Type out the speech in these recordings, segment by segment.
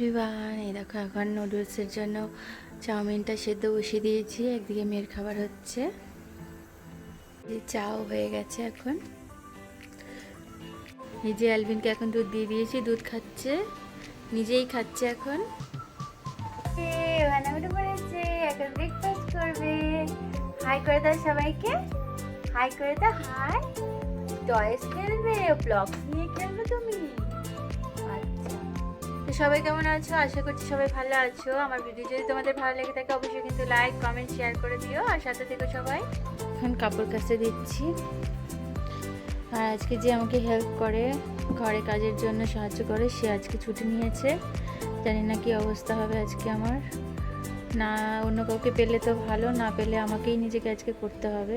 Everyone এই দেখো এখন নুডলসের জন্য চাউমিনটা সেদ্ধ বসিয়ে দিয়েছি, একদিকে মেয়ের খাবার হচ্ছে। চাও হয়ে গেছে এখন। এই যে অ্যালভিনকে এখন দুধ দিয়ে দিয়েছি, দুধ খাচ্ছে, নিজেই খাচ্ছে এখন। করবে। হাই করে সবাইকে। হাই করে দাও হাই টয়েস খেলবে ব্লগস নিয়ে খেলবে তুমি। তো সবাই কেমন আছো? আশা করছি সবাই ভালো আছো। আমার ভিডিও যদি তোমাদের ভালো লেগে থাকে, অবশ্যই কিন্তু লাইক কমেন্ট শেয়ার করে দিও। আর সাথে থেকো সবাই। এখন কাপড় কাছে দিচ্ছি। আর আজকে যে আমাকে হেল্প করে, ঘরে কাজের জন্য সাহায্য করে, সে আজকে ছুটি নিয়েছে। জানি না কি অবস্থা হবে আজকে আমার। না, অন্য কাউকে পেলে তো ভালো, না পেলে আমাকেই নিজেকে আজকে করতে হবে।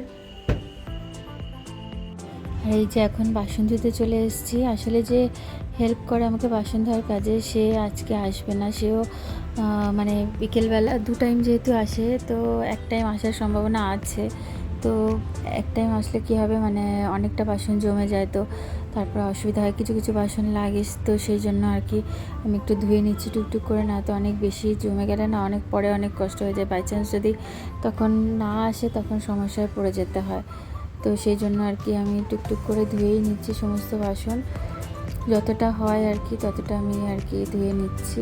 আর এই যে এখন বাসন ধুতে চলে এসেছি। আসলে যে হেল্প করে আমাকে বাসন ধোয়ার কাজে, সে আজকে আসবে না। সেও মানে বিকেলবেলা দু টাইম যেহেতু আসে, তো এক টাইম আসার সম্ভাবনা আছে। তো এক টাইম আসলে কী হবে মানে অনেকটা বাসন জমে যায়, তো তারপর অসুবিধা হয়। কিছু কিছু বাসন লাগে তো সেই জন্য আর কি আমি একটু ধুয়ে নিচ্ছি টুকটুক করে, না তো অনেক বেশি জমে গেলে না অনেক পরে অনেক কষ্ট হয়ে যায়। বাই চান্স যদি তখন না আসে, তখন সমস্যায় পড়ে যেতে হয়। তো সেই জন্য আর কি আমি টুকটুক করে ধুয়েই নিচ্ছি সমস্ত বাসন। যতটা হয় আর কি ততটা আমি আর কি ধুয়ে নিচ্ছি।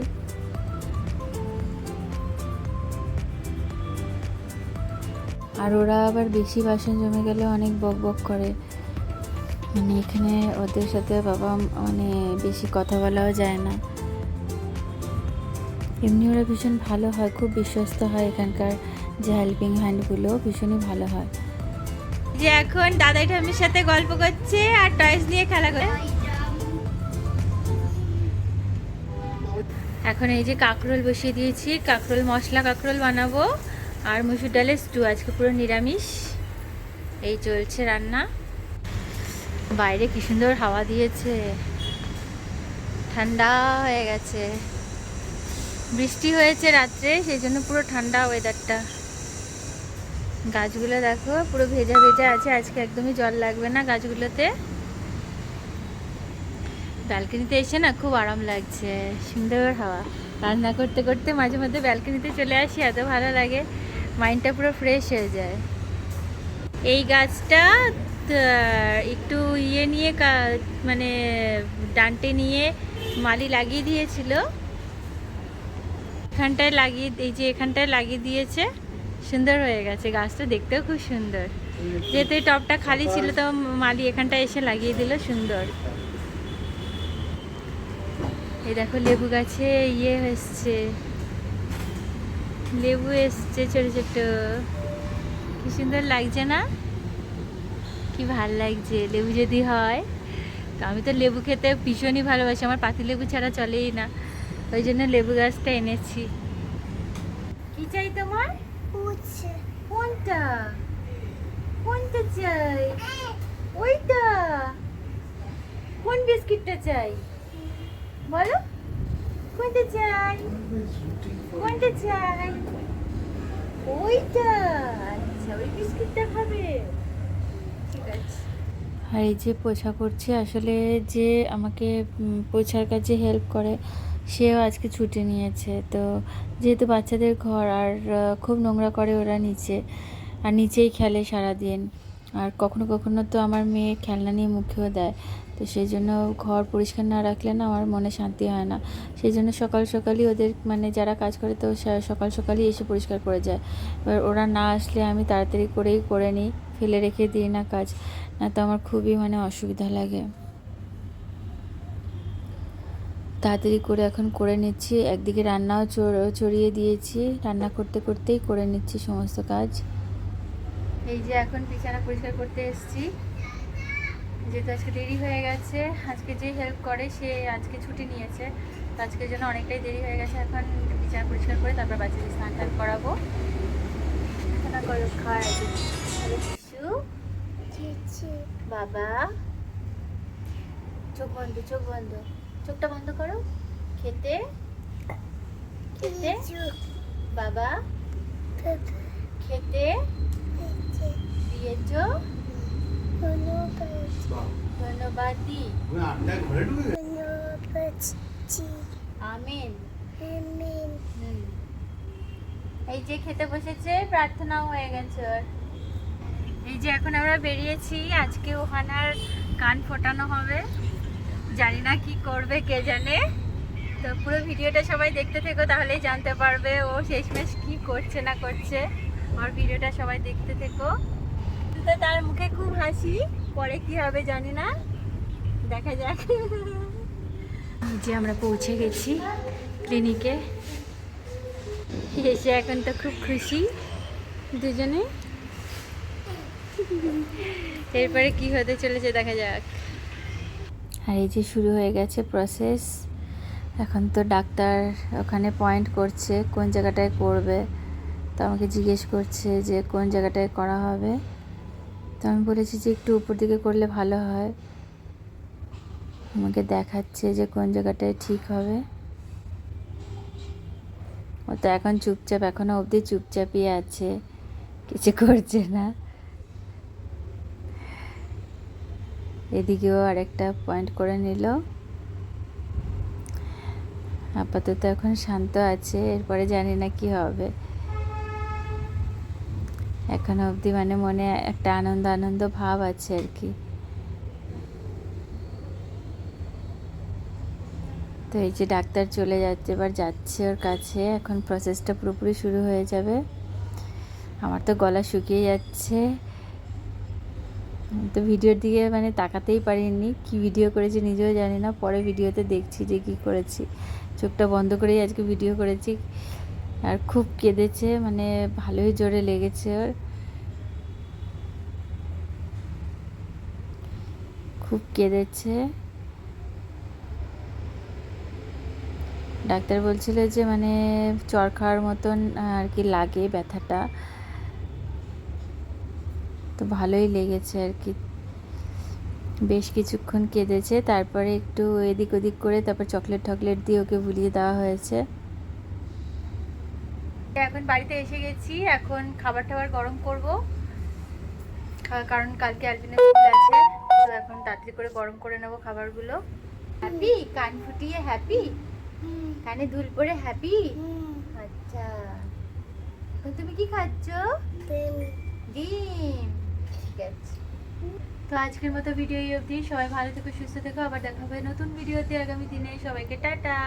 আর ওরা আবার বেশি বাসন জমে গেলে অনেক বক বক করে। মানে এখানে ওদের সাথে বাবা মানে বেশি কথা বলাও যায় না। এমনি ওরা ভীষণ ভালো হয়, খুব বিশ্বস্ত হয় এখানকার যে হেল্পিং হ্যান্ডগুলো ভীষণই ভালো হয়। যে এখন দাদাই ঠাম্মির সাথে গল্প করছে আর টয়েস নিয়ে খেলা করে এখন এই যে কাঁকরোল বসিয়ে দিয়েছি, কাঁকরোল মশলা, কাঁকরোল বানাবো। আর মুসুর ডালের স্টু আজকে পুরো নিরামিষ। এই চলছে রান্না। বাইরে কি সুন্দর হাওয়া দিয়েছে। ঠান্ডা হয়ে গেছে। বৃষ্টি হয়েছে রাত্রে, সেই জন্য পুরো ঠান্ডা ওয়েদারটা গাছগুলো দেখো, পুরো ভেজা ভেজা আছে, আজকে একদমই জল লাগবে না গাছগুলোতে। ব্যালকনিতে এসে না খুব আরাম লাগছে, সুন্দর হাওয়া। রান্না করতে করতে মাঝে মধ্যে ব্যালকনিতে চলে আসি, এত ভালো লাগে মাইন্ডটা পুরো ফ্রেশ হয়ে যায়। এই গাছটা একটু ইয়ে নিয়ে মানে ডান্টে নিয়ে মালি লাগিয়ে দিয়েছিল। এখানটায় লাগিয়ে, এই যে এখানটায় লাগিয়ে দিয়েছে। সুন্দর হয়ে গেছে, গাছটা দেখতেও খুব সুন্দর। যেহেতু টবটা খালি ছিল, তো মালি এখানটায় এসে লাগিয়ে দিল, সুন্দর। এই দেখো, লেবু গাছে ইয়ে এসছে লেবু এসছে ছোট ছোট। কি সুন্দর লাগছে না? কি ভালো লাগছে, লেবু যদি হয়। তো আমি তো লেবু খেতে ভীষণই ভালোবাসি, আমার পাতি লেবু ছাড়া চলেই না। ওই জন্য লেবু গাছটা এনেছি। কি চাই তোমার? কোনটা কোনটা চাই ওইটা কোন বিস্কিটটা চাই বলো কোনটা চাই কোনটা চাই ওইটা আচ্ছা ওই বিস্কিটটা ঠিক আছে. আর এই যে পোছা করছে, আসলে যে আমাকে পোছার কাজে হেল্প করে সেও আজকে ছুটি নিয়েছে। তো যেহেতু বাচ্চাদের ঘর, আর খুব নোংরা করে ওরা নিচে, আর নিচেই খেলে সারাদিন। আর কখনো কখনো তো আমার মেয়ে খেলনা নিয়ে মুখেও দেয়। তো সেই জন্য ঘর পরিষ্কার না রাখলে না আমার মনে শান্তি হয় না। সেই জন্য সকাল, সকালই ওদের মানে যারা কাজ করে তো সকাল, সকালই এসে পরিষ্কার করে যায়। এবার ওরা না আসলে আমি তাড়াতাড়ি করেই করে নিই, ফেলে রেখে দিই না কাজ। না তো আমার খুবই মানে অসুবিধা লাগে। তাড়াতাড়ি করে এখন করে নিচ্ছি। একদিকে রান্নাও চড়- চড়িয়ে দিয়েছি। রান্না করতে করতেই করে নিচ্ছি সমস্ত কাজ। এই যে এখন বিছানা পরিষ্কার করতে এসেছি। যেহেতু আজকে দেরি হয়ে গেছে আজকে যে হেল্প করে সে আজকে ছুটি নিয়েছে। তো আজকের জন্য অনেকটাই দেরি হয়ে গেছে। এখন বিছানা পরিষ্কার করে তারপর বাচ্চাদের স্নান টান করাবো। বাবা। চোখ বন্ধ চোখ বন্ধ। চোখটা বন্ধ করো। খেতে। খেতে। বাবা। খেতে। দিয়েছ। ধন্যবাদ। দি আমেন এই যে খেতে বসেছে, প্রার্থনাও হয়ে গেছে এই যে এখন আমরা বেরিয়েছি, আজকে ওহানার কান ফোটানো হবে। জানি না কি করবে, কে জানে। তো পুরো ভিডিওটা সবাই দেখতে থেকো, তাহলেই জানতে পারবে ও শেষমেশ কি করছে না করছে। আর ভিডিওটা সবাই দেখতে থেকো। তো তার মুখে খুব হাসি, পরে কি হবে জানি না। দেখা যাক। যে আমরা পৌঁছে গেছি ক্লিনিকে। এসে এখন তো খুব খুশি দুজনে। এরপরে কি হতে চলেছে দেখা যাক। আর এই যে শুরু হয়ে গেছে প্রসেস এখন তো ডাক্তার ওখানে পয়েন্ট করছে কোন জায়গাটায় করবে। তো আমাকে জিজ্ঞেস করছে যে কোন জায়গাটায় করা হবে। তো আমি বলেছি যে একটু উপর দিকে করলে ভালো হয়। আমাকে দেখাচ্ছে যে কোন জায়গাটায় ঠিক হবে। ও তো এখন চুপচাপ এখনও অবধি চুপচাপই আছে। কিছু করছে না। এদিকেও আরেকটা পয়েন্ট করে নিল। আপাতত এখন শান্ত আছে, এরপরে জানি না কি হবে। এখন অবধি মানে মনে একটা আনন্দ আনন্দ ভাব আছে আর কি। তো এই যে ডাক্তার চলে যাচ্ছে, এবার যাচ্ছে ওর কাছে। এখন প্রসেসটা পুরোপুরি শুরু হয়ে যাবে। আমার তো গলা শুকিয়ে যাচ্ছে। তো ভিডিওর দিকে মানে তাকাতেই পারিনি। কি ভিডিও করেছি নিজেও জানি না। পরে ভিডিওতে দেখছি যে কি করেছি। চোখটা বন্ধ করেই আজকে ভিডিও করেছি। আর খুব কেঁদেছে মানে ভালোই জোরে লেগেছে ওর। খুব কেঁদেছে। ডাক্তার বলছিল যে মানে চর খাওয়ার মতন আর কি লাগে ব্যথাটা। তো ভালোই লেগেছে আর কি। বেশ কিছুক্ষণ কেঁদেছে তারপরে একটু এদিক ওদিক করে তারপর চকলেট টকলেট দিয়ে ওকে ভুলিয়ে দেওয়া হয়েছে। এখন বাড়িতে এসে গেছি এখন খাবার টাবার গরম করব। কারণ কালকে আলবিনের স্কুল আছে তো এখন তাড়াতাড়ি করে গরম করে নেব খাবারগুলো। হ্যাপি কান ফুটিয়ে হ্যাপি কানে দুল পরে হ্যাপি আচ্ছা। এখন তুমি কি খাচ্ছ? ডিম। ঠিক তো আজকের মতো ভিডিও এই অবধি। সবাই ভালো থেকো, সুস্থ থেকো। আবার দেখা হবে নতুন ভিডিওতে আগামী দিনে সবাইকে টাটা।